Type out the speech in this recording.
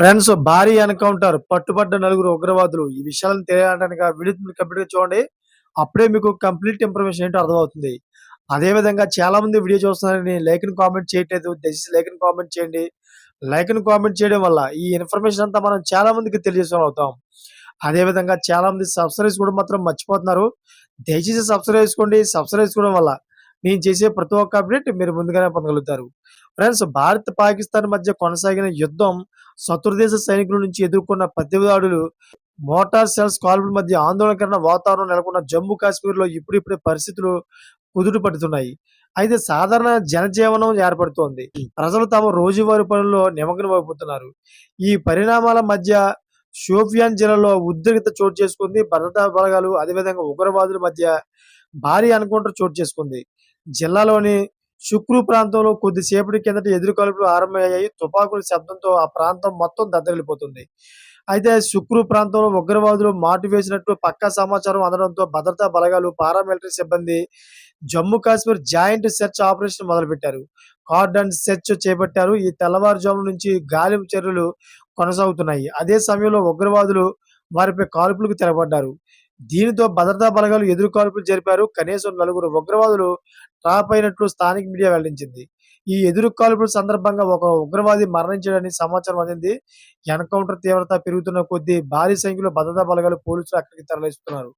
Friends భారీ encounter పట్టుబడ్డ నలుగురు ఉగ్రవాదులు ఈ విషయాలను తెలియడానికి వీడియో కంప్లీట్గా చూడండి. అప్పుడే మీకు కంప్లీట్ ఇన్ఫర్మేషన్ ఏంటో అర్థమవుతుంది. అదే విధంగా చాలా మంది వీడియో చూస్తున్నారని లైక్ని కామెంట్ చేయట్లేదు. దయచేసి లైక్ని కామెంట్ చేయండి. లైక్ని కామెంట్ చేయడం వల్ల ఈ ఇన్ఫర్మేషన్ అంతా మనం చాలా మందికి తెలియజేసిన అవుతాం. అదే విధంగా చాలా మంది సబ్స్క్రైబ్ కూడా మాత్రం మర్చిపోతున్నారు. దయచేసి సబ్స్క్రైబ్ చేసుకోండి. సబ్స్క్రైబ్ చేసుకోవడం వల్ల నేను చేసే ప్రతి ఒక్క అప్డేట్ మీరు ముందుగానే పొందగలుగుతారు. ఫ్రెండ్స్ భారత్ పాకిస్తాన్ మధ్య కొనసాగిన యుద్ధం శత్రుదేశ సైనికుల నుంచి ఎదుర్కొన్న ప్రతిదాడులు మోటార్ సెల్స్ కాల్పుల మధ్య ఆందోళనకరణ వాతావరణం నెలకొన్న జమ్మూ కాశ్మీర్లో ఇప్పుడిప్పుడే పరిస్థితులు కుదుట పడుతున్నాయి. అయితే సాధారణ జనజీవనం ఏర్పడుతోంది. ప్రజలు తమ రోజువారీ పనుల్లో నిమగ్నమైపోతున్నారు ఈ పరిణామాల మధ్య షోఫియాన్ జిల్లాలో ఉద్రిక్త చోటు చేసుకుంది. భద్రతా బలగాలు అదేవిధంగా ఉగ్రవాదుల మధ్య భారీ అనుకుంటూ చోటు చేసుకుంది. జిల్లాలోని శుక్రు ప్రాంతంలో కొద్దిసేపటి కిందట ఎదురు కాల్పులు ఆరంభమయ్యాయి. తుపాకుల శబ్దంతో ఆ ప్రాంతం మొత్తం దద్దరిల్లిపోతుంది. అయితే శుక్రు ప్రాంతంలో ఉగ్రవాదులు మాటు వేసినట్లు పక్కా సమాచారం అందడంతో భద్రతా బలగాలు పారామిలిటరీ సిబ్బంది Jammu Kashmir joint search operation మొదలుపెట్టారు. కార్డన్ సెర్చ్ చేపట్టారు. ఈ తెల్లవారుజాము నుంచి గాలింపు చర్యలు కొనసాగుతున్నాయి. అదే సమయంలో ఉగ్రవాదులు వారిపై కాల్పులకు తెరబడ్డారు దీనితో భద్రతా బలగాలు ఎదురు కాల్పులు జరిపారు. కనీసం నలుగురు ఉగ్రవాదులు ట్రాప్ అయినట్లు స్థానిక మీడియా వెల్లడించింది. ఈ ఎదురుకాల్పుల సందర్భంగా ఒక ఉగ్రవాది మరణించడానికి సమాచారం అందింది. ఎన్కౌంటర్ తీవ్రత పెరుగుతున్న కొద్దీ భారీ సంఖ్యలో భద్రతా బలగాలు పోలీసులు అక్కడికి తరలిస్తున్నారు.